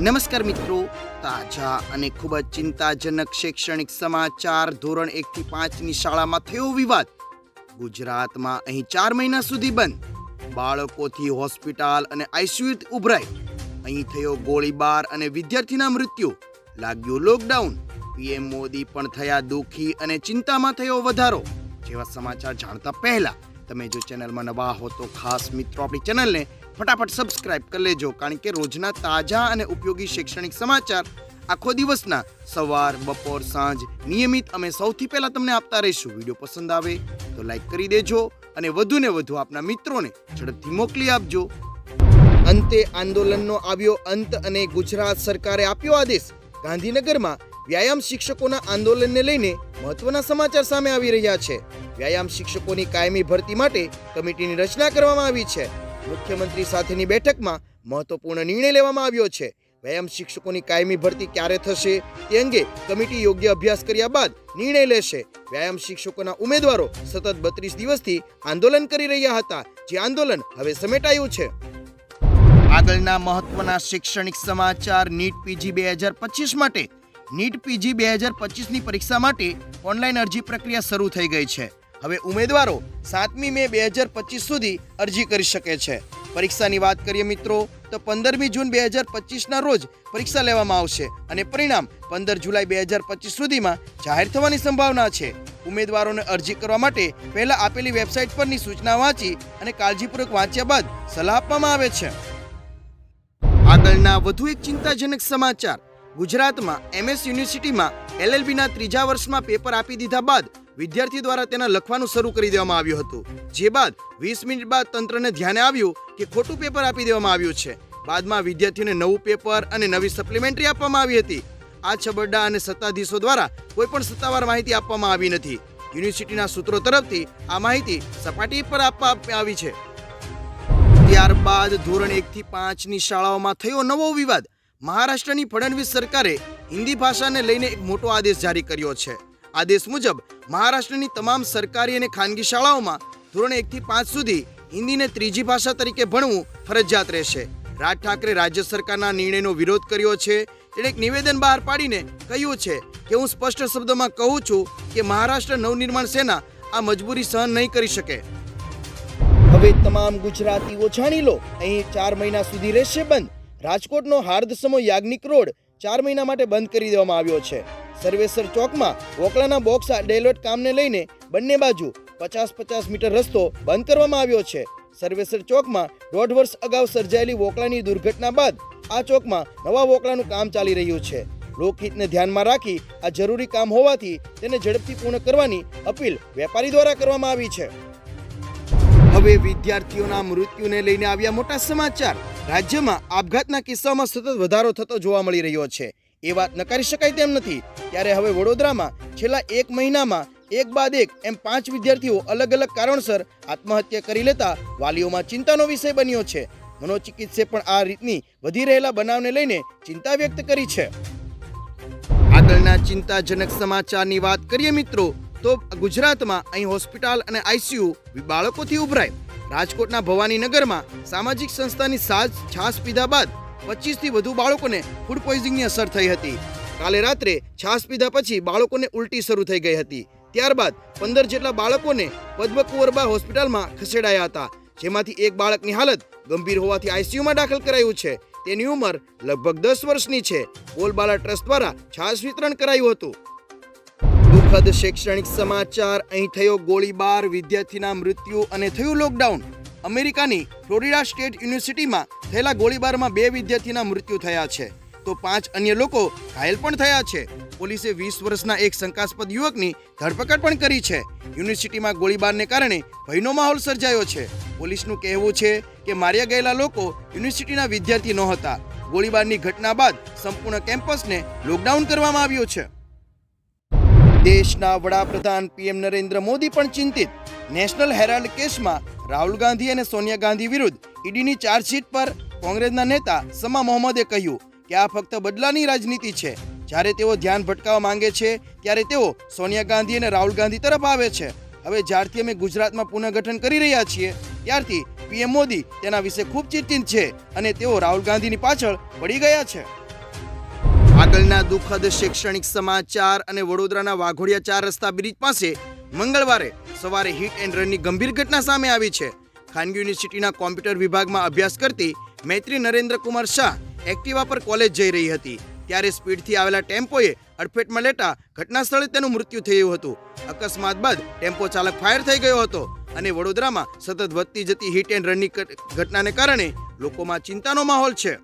નમસ્કાર મિત્રો, તાજા અને ખૂબ જ ચિંતાજનક શૈક્ષણિક સમાચાર ધોરણ એકથી પાંચની શાળામાં થયો વિવાદ. ગુજરાતમાં અહીં ચાર મહિના સુધી બંધ. બાળકોથી હોસ્પિટલ અને આઈસીયુ ઉભરાય. અહીં થયો ગોળીબાર અને વિદ્યાર્થીના મૃત્યુ. લાગ્યું લોકડાઉન. પીએમ મોદી પણ થયા દુઃખી અને ચિંતામાં થયો વધારો. જેવા સમાચાર જાણતા પહેલા તમે જો ચેનલમાં નવા હો તો ખાસ મિત્રો આપણી ચેનલને ફટાફટ સબસ્ક્રાઇબ કરી લેજો, કારણ કે રોજના તાજા અને ઉપયોગી શૈક્ષણિક સમાચાર આખો દિવસના સવાર, બપોર, સાંજ નિયમિત અમે સૌથી પહેલા તમને આપતા રહીશું. વીડિયો પસંદ આવે તો લાઈક કરી દેજો અને વધુ ને વધુ આપના મિત્રોને ઝડપથી મોકલી આપજો. અંતે આંદોલનનો આવ્યો અંત અને ગુજરાત સરકારે આપ્યો આદેશ. ગાંધીનગરમાં વ્યાયામ શિક્ષકોના આંદોલનને લઈને મહત્વના સમાચાર સામે આવી રહ્યા છે. વ્યાયામ શિક્ષકોની કાયમી ભરતી માટે કમિટીની રચના કરવામાં આવી છે. મુખ્યમંત્રી સાથેની બેઠકમાં મહત્વપૂર્ણ નિર્ણય લેવામાં આવ્યો છે. વ્યાયામ શિક્ષકોની કાયમી ભરતી ક્યારે થશે તે અંગે કમિટી યોગ્ય અભ્યાસ કર્યા બાદ નિર્ણય લેશે. વ્યાયામ શિક્ષકોના ઉમેદવારો સતત બત્રીસ દિવસથી આંદોલન કરી રહ્યા હતા, જે આંદોલન હવે સમેટાયું છે. આગળના મહત્વના શૈક્ષણિક સમાચાર નીટ પીજી બે હજાર પચીસ માટે. નીટ પીજી બે હજાર પચીસની પરીક્ષા માટે ઓનલાઈન અરજી પ્રક્રિયા શરૂ થઈ ગઈ છે. હવે ઉમેદવારો સાતમી મે બે હજાર પચીસ સુધી અરજી કરી શકે છે. પરીક્ષાની વાત કરીએ મિત્રો, તો પંદરમી જૂન બે હજાર પચીસના રોજ પરીક્ષા લેવામાં આવશે અને પરિણામ પંદર જુલાઈ બે હજાર પચીસ સુધીમાં જાહેર થવાની સંભાવના છે. ઉમેદવારોને અરજી કરવા માટે પહેલા આપેલી વેબસાઇટ પરની સૂચના વાંચી અને કાળજીપૂર્વક વાંચ્યા બાદ સલાહ આપવામાં આવે છે. આગળના વધુ એક ચિંતાજનક સમાચાર. ગુજરાતમાં એમએસ યુનિવર્સિટીમાં એલએલબીના ત્રીજા વર્ષમાં પેપર આપી દીધા બાદ વિદ્યાર્થી દ્વારા તેના લખવાનું શરૂ કરી દેવામાં આવ્યું હતું. જે બાદ વીસ મિનિટ બાદ તંત્રને ધ્યાને આવ્યું કે ખોટું પેપર આપી દેવામાં આવ્યું છે. બાદમાં વિદ્યાર્થીઓને નવું પેપર અને નવી સપ્લિમેન્ટરી આપવામાં આવી હતી. આ છબરડા અને સત્તાધીશો દ્વારા કોઈ પણ સત્તાવાર માહિતી આપવામાં આવી નથી. યુનિવર્સિટીના સૂત્રો તરફથી આ માહિતી સપાટી પર આપવામાં આવી છે. ત્યારબાદ ધોરણ એકથી પાંચની શાળાઓમાં થયો નવો વિવાદ. મહારાષ્ટ્રની ફડણવીસ સરકારે હિન્દી ભાષાને લઈને એક મોટો આદેશ જારી કર્યો છે. આદેશ મુજબ મહારાષ્ટ્રની તમામ સરકારી અને ખાનગી શાળાઓમાં ધોરણ એકથી પાંચ સુધી હિન્દીને ત્રીજી ભાષા તરીકે ભણવું ફરજિયાત રહેશે. રાજ ઠાકરે રાજ્ય સરકારના નિર્ણયનો વિરોધ કર્યો છે. તેણે એક નિવેદન બહાર પાડીને કહ્યું છે કે હું સ્પષ્ટ શબ્દોમાં કહું છું કે મહારાષ્ટ્ર નવનિર્માણ સેના આ મજબૂરી સહન નહીં કરી શકે. હવે તમામ ગુજરાતીઓ જાણી લો. અહીં ચાર મહિના સુધી રહેશે બંધ. રાજકોટનો હાર્દસમો યાજ્ઞિક રોડ ચાર મહિના માટે બંધ કરી દેવામાં આવ્યો છે. સર્વેસર ચોકમાં વોકલાના બોક્સ ડેલોટ કામને લઈને બંને બાજુ પચાસ પચાસ મીટર રસ્તો બંધ કરવામાં આવ્યો છે. સર્વેસર ચોકમાં દોઢ વર્ષ અગાઉ સર્જાયેલી વોકલાની દુર્ઘટના બાદ આ ચોકમાં નવા વોકલાનું કામ ચાલી રહ્યું છે. લોકહિતને ધ્યાનમાં રાખી આ જરૂરી કામ હોવાથી તેને ઝડપથી પૂર્ણ કરવાની અપીલ વેપારી દ્વારા કરવામાં આવી છે. હવે વિદ્યાર્થીઓના મૃત્યુને લઈને આવ્યા મોટા સમાચાર. રાજ્યમાં આપઘાતના કિસ્સામાં સતત વધારો થતો જોવા મળી રહ્યો છે. એ વાત નકારી શકાય તેમ નથી. ત્યારે હવે વડોદરામાં છેલ્લા એક મહિનામાં એક બાદ એક એમ પાંચ વિદ્યાર્થીઓ અલગ અલગ કારણસર આત્મહત્યા કરી લેતા વાલીઓમાં ચિંતાનો વિષય બન્યો છે. મનોચિકિત્સે પણ આ રીતની વધી રહેલા બનાવને લઈને ચિંતા વ્યક્ત કરી છે. આગળના ચિંતાજનક સમાચારની વાત કરીએ મિત્રો, તો ગુજરાતમાં અહીં હોસ્પિટલ અને આઈસીયુ બાળકોથી ઉભરાય. રાજકોટના ભવાનીનગરમાં સામાજિક સંસ્થાની સાજ છાશ પીધા બાદ પચીસથી વધુ બાળકોને ફૂડ પોઈઝનિંગની અસર થઈ હતી. કાલે રાત્રે છાશ પીધા પછી બાળકોને ઉલટી શરૂ થઈ ગઈ હતી. ત્યારબાદ પંદર જેટલા બાળકોને પદ્મકુંવરબા હોસ્પિટલમાં ખસેડાયા હતા, જેમાંથી એક બાળકની હાલત ગંભીર હોવાથી આઈસીયુમાં દાખલ કરાયું છે. તેની ઉંમર લગભગ દસ વર્ષની છે. બોલબાલા ટ્રસ્ટ દ્વારા છાશ વિતરણ કરાયું હતું. દુઃખદ શૈક્ષણિક સમાચાર, અહીં થયો ગોળીબાર, વિદ્યાર્થીના મૃત્યુ અને થયું લોકડાઉન. અમેરિકાની ફ્લોરિડા સ્ટેટ યુનિવર્સિટીમાં થયેલા ગોળીબારમાં બે વિદ્યાર્થીના મૃત્યુ થયા છે. તો પાંચ અન્ય લોકો ઘાયલ પણ થયા છે. પોલીસે વીસ વર્ષના એક શંકાસ્પદ યુવકની ધરપકડ પણ કરી છે. યુનિવર્સિટીમાં ગોળીબારને કારણે ભયનો માહોલ સર્જાયો છે. પોલીસનું કહેવું છે કે માર્યા ગયેલા લોકો યુનિવર્સિટીના વિદ્યાર્થી નહોતા. ગોળીબારની ઘટના બાદ સંપૂર્ણ કેમ્પસને લોકડાઉન કરવામાં આવ્યું છે. દેશના વડાપ્રધાન પીએમ નરેન્દ્ર મોદી પણ ચિંતિત. નેશનલ હેરાલ્ડ કેસમાં રાહુલ ગાંધી અને સોનિયા ગાંધી વિરુદ્ધ ઈડીની ચાર્જશીટ પર કોંગ્રેસના નેતા સમા મોહમ્મદે કહ્યું કે આ ફક્ત બદલાની રાજનીતિ છે. જ્યારે તેઓ ધ્યાન ભટકાવવા માંગે છે, ત્યારે તેઓ સોનિયા ગાંધી અને રાહુલ ગાંધી તરફ આવે છે. હવે જ્યારથી અમે ગુજરાતમાં પુનઃગઠન કરી રહ્યા છીએ, ત્યારથી પીએમ મોદી તેના વિશે ખૂબ ચિંતિત છે અને તેઓ રાહુલ ગાંધીની પાછળ પડી ગયા છે. આગળના દુઃખદ શૈક્ષણિક સમાચાર અને વડોદરાના વાઘોડિયા ચાર રસ્તા બ્રિજ પાસે મંગળવારે સવારે હિટ એન્ડ રનની ગંભીર ઘટના સામે આવી છે. ખાનગી યુનિવર્સિટીના કોમ્પ્યુટર વિભાગમાં અભ્યાસ કરતી મૈત્રી નરેન્દ્રકુમાર શાહ એક્ટિવા પર કોલેજ જઈ રહી હતી. ત્યારે સ્પીડથી આવેલા ટેમ્પોએ અડફેટમાં લેતા ઘટના સ્થળે તેનું મૃત્યુ થયું હતું. અકસ્માત બાદ ટેમ્પો ચાલક ફાયર થઈ ગયો હતો અને વડોદરામાં સતત વધતી જતી હિટ એન્ડ રનની ઘટનાને કારણે લોકોમાં ચિંતાનો માહોલ છે.